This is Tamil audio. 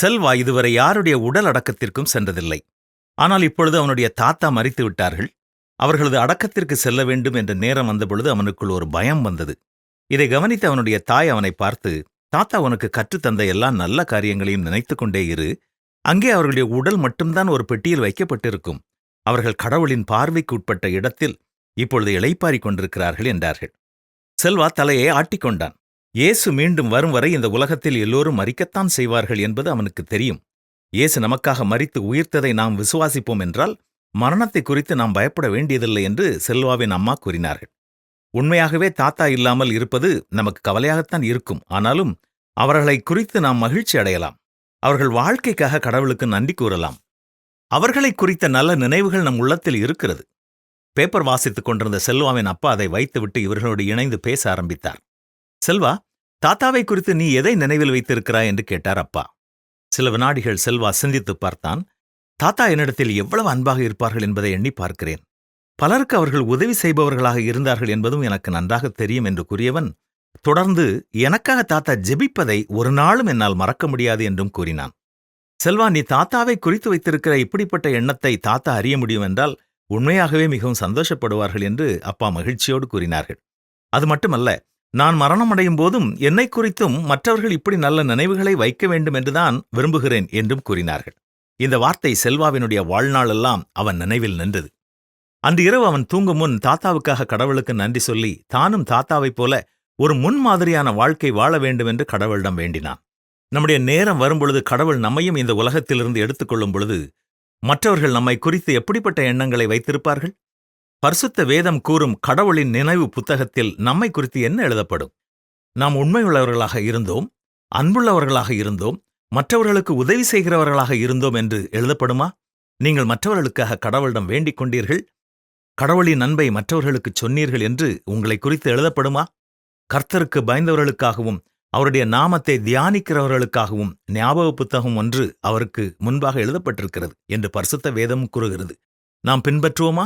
செல்வா இதுவரை யாருடைய உடல் அடக்கத்திற்கும் சென்றதில்லை. ஆனால் இப்பொழுது அவனுடைய தாத்தா மறித்து விட்டார்கள். அவர்களது அடக்கத்திற்கு செல்ல வேண்டும் என்ற நேரம் வந்தபொழுது அவனுக்குள் ஒரு பயம் வந்தது. இதை கவனித்த அவனுடைய தாய் அவனை பார்த்து தாத்தா உனக்கு கற்றுத்தந்த எல்லா நல்ல காரியங்களையும் நினைத்துக் கொண்டே இரு. அங்கே அவர்களுடைய உடல் மட்டும்தான் ஒரு பெட்டியில் வைக்கப்பட்டிருக்கும். அவர்கள் கடவுளின் பார்வைக்கு உட்பட்ட இடத்தில் இப்பொழுது இளைப்பாறிக் கொண்டிருக்கிறார்கள் என்றார்கள். செல்வா தலையை ஆட்டிக்கொண்டான் இயேசு மீண்டும் வரும் வரை இந்த உலகத்தில் எல்லோரும் மறிக்கத்தான் செய்வார்கள் என்பது அவனுக்கு தெரியும். இயேசு நமக்காக மறித்து உயிர்த்ததை நாம் விசுவாசிப்போம் என்றால் மரணத்தை குறித்து நாம் பயப்பட வேண்டியதில்லை என்று செல்வாவின் அம்மா கூறினார்கள். உண்மையாகவே தாத்தா இல்லாமல் இருப்பது நமக்கு கவலையாகத்தான் இருக்கும். ஆனாலும் அவர்களை குறித்து நாம் மகிழ்ச்சி அடையலாம். அவர்கள் வாழ்க்கைக்காக கடவுளுக்கு நன்றி கூறலாம். அவர்களை குறித்த நல்ல நினைவுகள் நம் உள்ளத்தில் இருக்கிறது. பேப்பர் வாசித்துக் கொண்டிருந்த செல்வாவின் அப்பா அதை வைத்துவிட்டு இவர்களோடு இணைந்து பேச ஆரம்பித்தார். செல்வா தாத்தாவை குறித்து நீ எதை நினைவில் வைத்திருக்கிறாய் என்று கேட்டார் அப்பா. சில வினாடிகள் செல்வா சிந்தித்துப் பார்த்தான். தாத்தா என்னிடத்தில் எவ்வளவு அன்பாக இருப்பார்கள் என்பதை எண்ணி பார்க்கிறேன். பலருக்கு அவர்கள் உதவி செய்பவர்களாக இருந்தார்கள் என்பதும் எனக்கு நன்றாக தெரியும் என்று கூறியவன் தொடர்ந்து எனக்காக தாத்தா ஜெபிப்பதை ஒரு நாளும் என்னால் மறக்க முடியாது என்றும் கூறினான். செல்வா நீ தாத்தாவை குறித்து வைத்திருக்கிற இப்படிப்பட்ட எண்ணத்தை தாத்தா அறிய முடியும் என்றால் உண்மையாகவே மிகவும் சந்தோஷப்படுவார்கள் என்று அப்பா மகிழ்ச்சியோடு கூறினார்கள். அது மட்டுமல்ல நான் மரணமடையும் போதும் என்னை குறித்தும் மற்றவர்கள் இப்படி நல்ல நினைவுகளை வைக்க வேண்டும் என்றுதான் விரும்புகிறேன் என்றும் கூறினார்கள். இந்த வார்த்தை செல்வாவினுடைய வாழ்நாளெல்லாம் அவன் நினைவில் நின்றது. அன்று இரவு அவன் தூங்கும் முன் தாத்தாவுக்காக கடவுளுக்கு நன்றி சொல்லி தானும் தாத்தாவைப் போல ஒரு முன்மாதிரியான வாழ்க்கை வாழ வேண்டும் என்று கடவுளிடம் வேண்டினான். நம்முடைய நேரம் வரும்பொழுது கடவுள் நம்மையும் இந்த உலகத்திலிருந்து எடுத்துக்கொள்ளும் பொழுது மற்றவர்கள் நம்மை குறித்து எப்படிப்பட்ட எண்ணங்களை வைத்திருப்பார்கள்? பரிசுத்த வேதம் கூறும் கடவுளின் நினைவு புத்தகத்தில் நம்மை குறித்து என்ன எழுதப்படும்? நாம் உண்மையுள்ளவர்களாக இருந்தோம் அன்புள்ளவர்களாக இருந்தோம் மற்றவர்களுக்கு உதவி செய்கிறவர்களாக இருந்தோம் என்று எழுதப்படுமா? நீங்கள் மற்றவர்களுக்காக கடவுளிடம் வேண்டிக் கொண்டீர்கள் கடவுளின் அன்பை மற்றவர்களுக்குச் சொன்னீர்கள் என்று உங்களை குறித்து எழுதப்படுமா? கர்த்தருக்கு பயந்தவர்களுக்காகவும் அவருடைய நாமத்தை தியானிக்கிறவர்களுக்காகவும் ஞாபக புத்தகம் ஒன்று அவருக்கு முன்பாக எழுதப்பட்டிருக்கிறது என்று பரிசுத்த வேதம் கூறுகிறது. நாம் பின்பற்றுவோமா?